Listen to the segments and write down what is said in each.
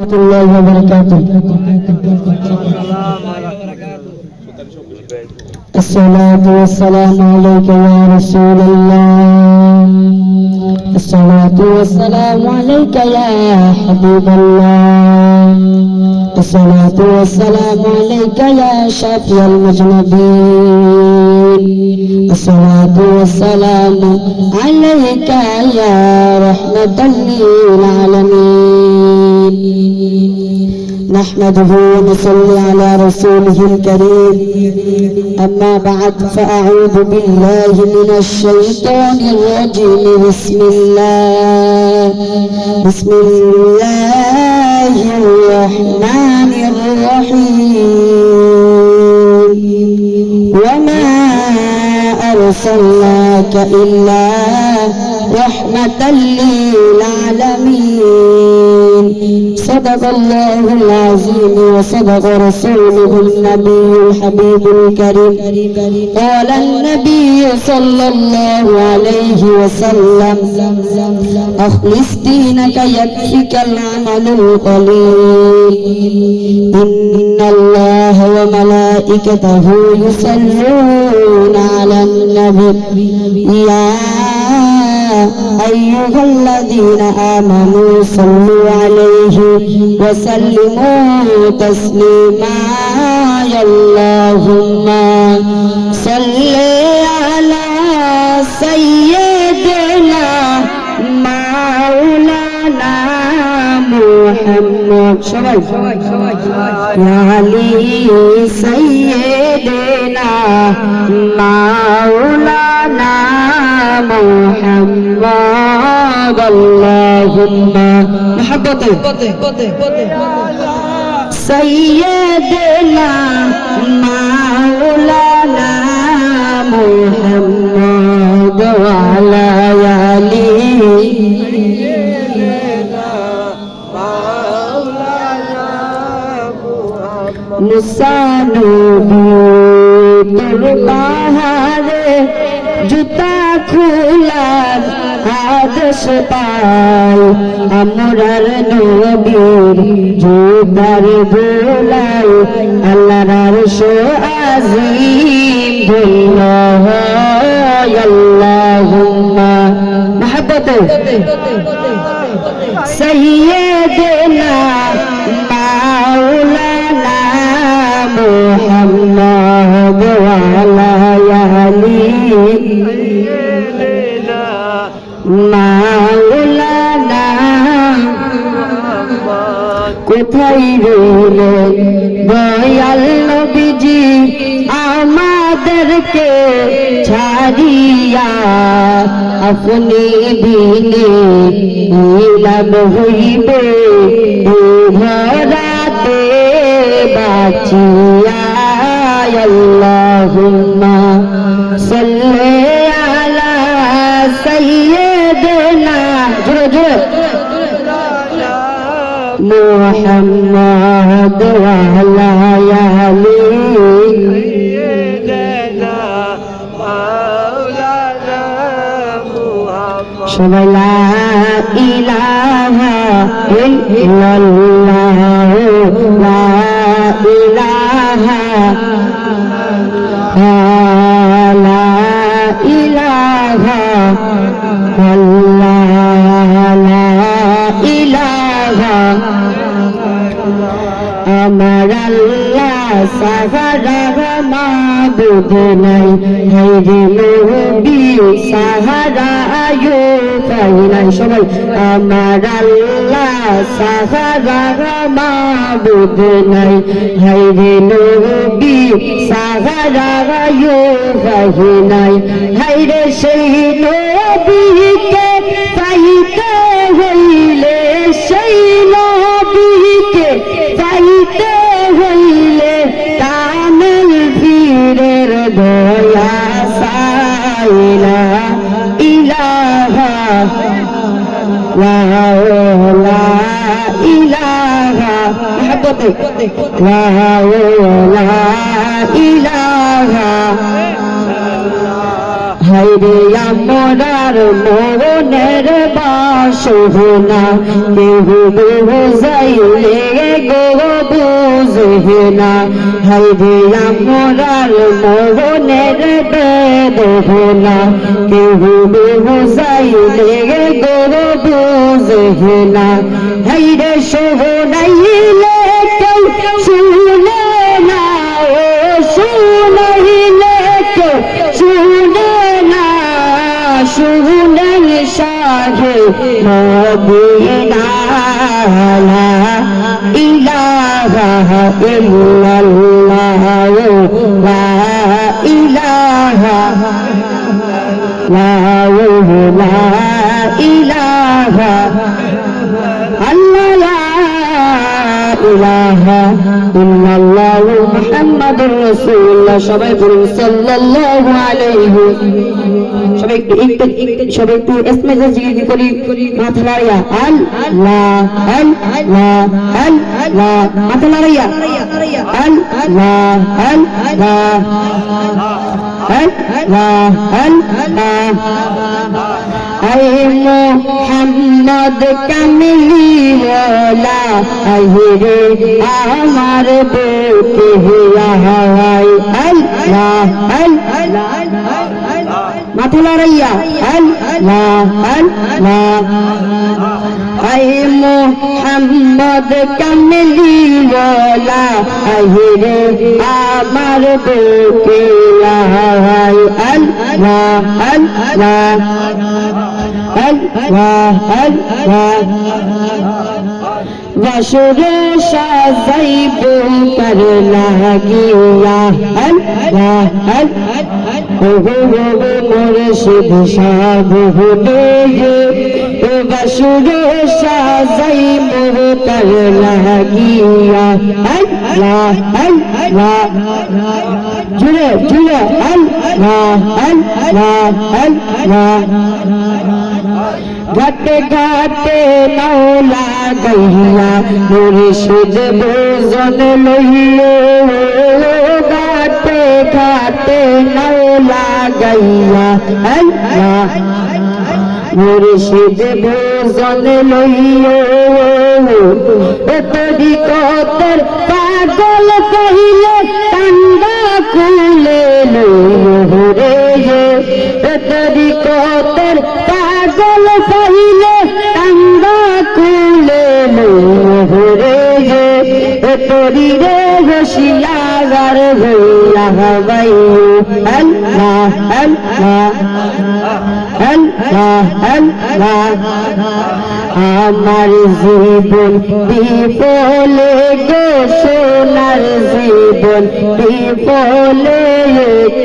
ورحمة الله وبركاته. الصلاة والسلام عليك يا رسول الله. الصلاة والسلام عليك يا حبيب الله. الصلاة والسلام عليك يا شافي المذنبين الصلاة والسلام عليك يا رحمة للعالمين. نحمده ونصلي على رسوله الكريم. أما بعد فأعوذ بالله من الشيطان الرجيم. بسم الله بسم الله الرحمن الرحيم. وما أرسلناك إلا رحمة للعالمين. صدق الله العظيم وصدق رسوله النبي الحبيب الكريم. قال النبي صلى الله عليه وسلم أخلص دينك يكفك العمل القليل. إن الله وملائكته يصلون على النبي. يا أيها الذين آمنوا صلوا عليه وسلموا تسليما. يا اللهم صل على سيدنا সবাই আলী সৈয়দেনা মাওলানা মুহাম্মদ আল্লাহুম্মা। আদেশ পাই আমরার নবীর জুতার বোলাই আল্লাহর শো আজিম ধন্য হয় আল্লাহুম্মা মহব্বতে سيدنا মাওলানা কোথায় রইলেন? দয়াল নবীজি আমাদেরকে ছাড়িয়া আপনি বিনে ইলাম হইবে ভরাতে বাঁচিয়া আল্লাহুম্মা محمد وعلى آله সবাই লা ইলাহা ইল্লাল্লাহ লা ইলাহা লা ইলাহা আমার আল্লাহ সাহারা মাবুদ নাই। হাইরে নবী সাহারা আয়ো পাই নাই। সবাই, আমার আল্লাহ সাহারা মাবুদ নাই। হাইরে নবী সাহারা আয়ো পাই নাই। হাইরে সেই নবীকে হাইরে আমরার মোহনের বাসনা, কেহ বুঝাইলে গো বুঝে না আমরার মোহনের বেদনা, কেহ বুঝাইলে গো বুঝে না সোহনাইলে কেউ শুনে না ও শুনাইলে কেউ শুনে না শুনেন সাহে মদিনা লা ইলাহা ইল্লাল্লাহ লা ইলাহা লা লা ইলাহা আল্লাহ লা ইলাহা ইল্লাল্লাহ মুহাম্মাদুর রাসূলুল্লাহ সবাই বলুন সাল্লাল্লাহু আলাইহি সবাই একটু একটু একটু- সবাই একটু ইসমে জিকির করি। মাথা লাড়িয়া আল্লাহ আল্লাহ আল্লাহ মাথা লাড়িয়া আল্লাহ আল্লাহ আল্লাহ আল্লাহ আই মোহাম্মদ কামলি ওলা আহিরে আমার বুকে হাই আল্লাহ আল্লাহ মাথা লড়াইয়া আল্লাহ আল্লাহ আই মোহাম্মদ কামলি ওলা আহিরে আমার বুকে হাই আল্লাহ আল্লাহ আল্লাহ আল্লাহ বসরে সাজাইব কর লাগিয়া। আল্লাহ আল্লাহ মুর্শিদ সাবুদে বসরে সাজাইব কর লাগিয়া। আল্লাহ আল্লাহ জুড়ে জুড়ে আল্লাহ আল্লাহ আল্লাহ ঘাটে ঘাটে নৌলা গইয়া মুর্শিদ বোজন লইও ঘাটে ঘাটে নৌলা গইয়া আল্লাহ বোজন লইও তোরি পাগল কহিলে তোরি রে রসিলাগার হইয়া হবাইও আল্লাহ আল্লাহ আল্লাহ আল্লাহ। আমার জীবন বিপলে গো সোনার জীবন বিপলে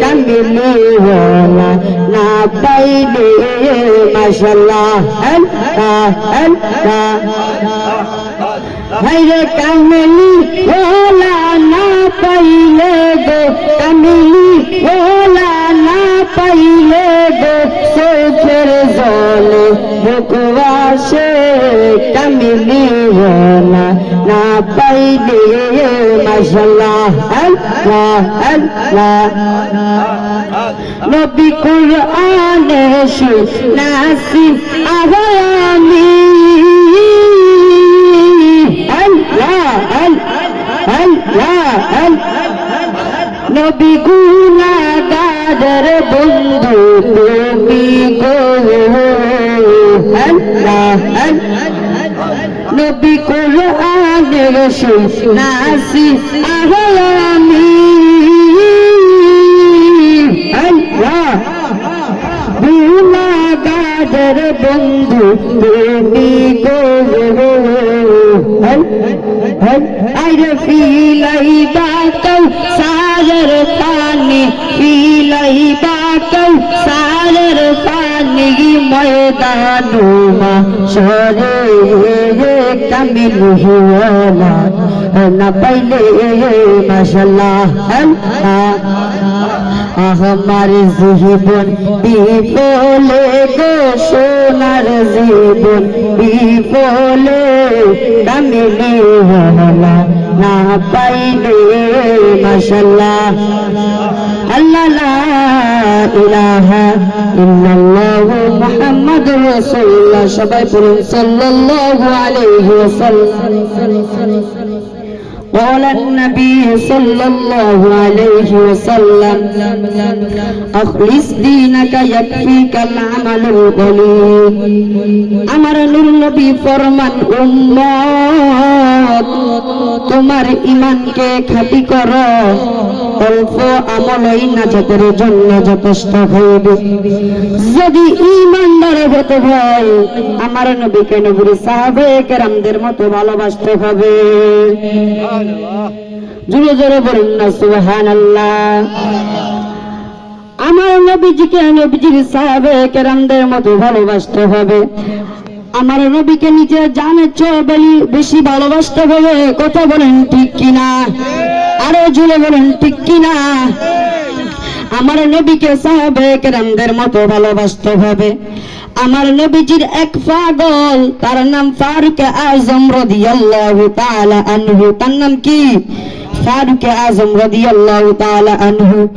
কামিলে ওলা না পাইলে মাশাল্লাহ আল্লাহ আল্লাহ। হাইরে কামিলি ওলা না পাইলে গো। কামিলি ওলা না পাইলে গো। চোখের জলে মুখবাসে কামিলি ওলা না পাইলে মাশাল্লাহ, আল্লাহ আল্লাহ। নবী কুরআনে শুনাসি আগামী নবী গুনাগাদের বন্ধু তুমি গো নবী কোরআনের শুনাসি আগামী আল্লাহ। গুনাগাদের বন্ধু তুমি গো। আরে ফিলাই বাকৌ সাগর পানি ফিলাই বাকৌ সাগর পানি ময়দানুমা সরে কামিল হুয়ালা না পাইলে মাশাল্লাহ, আল্লাহ। আমার জীবন বিপলে গো, সোনার জীবন বিপলে কামিলে হলা না পাইবে মাশাল্লাহ আল্লাহ লা ইলাহা ইল্লাল্লাহু মুহাম্মাদুর রাসূলুল্লাহ। সবাই পড়ুন সাল্লাল্লাহু আলাইহি ওয়াসাল্লাম। قال النبي صلى الله عليه وسلم أخلص دينك يكفيك العمل القليل আমার নূর নবী ফরমান উম্মত তোমার ইমানকে খাঁটি করো অল্প আমলই নাজাতের জন্য যথেষ্ট হইবে যদি ইমানদার হতে হয় আমার নবীকে নবীর সাহাবে কেরামদের মতো ভালোবাসতে হবে জুড়ে জোরে বলুন না সুহান আমার নবীজিকে নবীজির সাহাবে কেরামদের মতো ভালোবাসতে হবে। আমার নবীকে নিজে জানে বলি বেশি ভালোবাসতে হবে, কথা বলেন ঠিক কিনা? আরও জুড়ে বলেন ঠিক কিনা? আমার নবীকে সাহাবে কেরামদের মতো ভালোবাসতে হবে। আমার নবীজির এক পাগল, তার নাম ফারুক আজম রাদিয়াল্লাহু তাআলা আনহু। তার নাম কি? ফারুক আজম রাদিয়াল্লাহু তাআলা আনহু।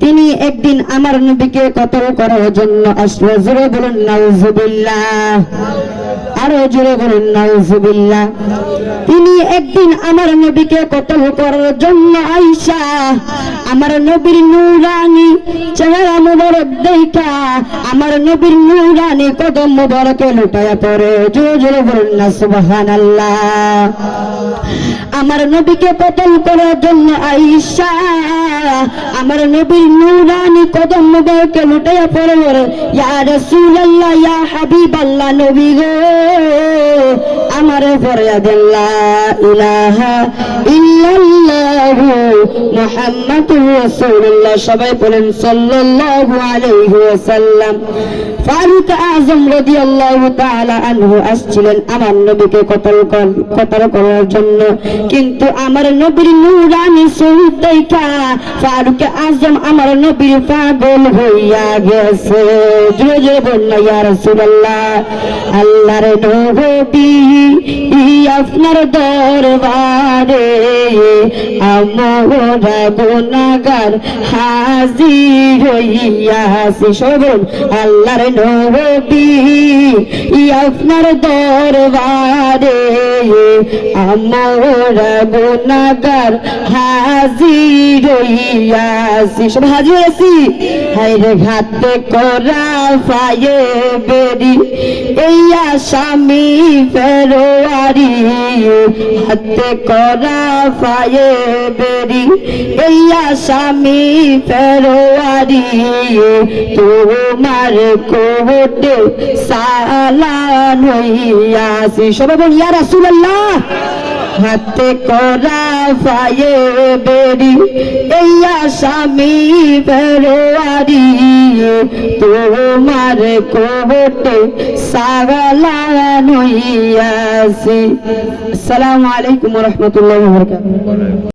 তিনি একদিন আমার নবীকে কতল করার জন্য আসলো? জোরে বলুন, নাউজুবিল্লাহ। আরও জোরে বলুন, নাউজুবিল্লাহ। তিনি একদিন আমার নবীকে কতল করার জন্য আইসা, আমার নবীর নূরানি চেহারা মুবারক দেখা আমার নবীর নূরানি কদম মুবারকে লুটায়া পড়ে। জোরে জোরে বলুন না, সুবহানাল্লাহ। আমার নবীকে কতল করার জন্য আইসা, আমার নবীর নূরানি কদম মুবারকে লুটায়া পড়ে ইয়া রাসূলুল্লাহ, ইয়া হাবিবাল্লাহ নবী গো আমার ফরিয়াদ লা ইলাহা ইল্লাল্লাহু মুহাম্মাদুর রাসূলুল্লাহ সবাই বলেন সাল্লাল্লাহু আলাইহি ওয়াসাল্লাম ফারুক আজম রাদিয়াল্লাহু তাআলা আনহু আসছিলেন আমার নবীকে কতল কতল করার জন্য। কিন্তু আমার নবীর নূরানি সুরত ফারুক আজম আমার নবীর পাগল হইয়া গেছে। জোরে জোরে বলল ইয়া আল্লাহর নবী আপনার দরবারে আমরা গুনাহগার হাজির হইয়াছি সবন আল্লাহর নবী আপনার দরবারে। আমরা গুনাহগার হাজির হইয়াছি। সব হাজির আছি ঘাতে করা ফায়ে বেরি, এই আসামি ফেরোয়ারি, হাতে করা ফায়ে বেরি, এই আসামি ফেরোয়ারি, তোমার কোটে সালান হইয়াছি। সবাই বল ইয়া রাসূলুল্লাহ হাতে করা ফায়ে বেরি, এই আসামি ফেরোয়ারি। তোমার কোটে সালান হইয়াছি আসসালামু আলাইকুম রহমতুল্লাহ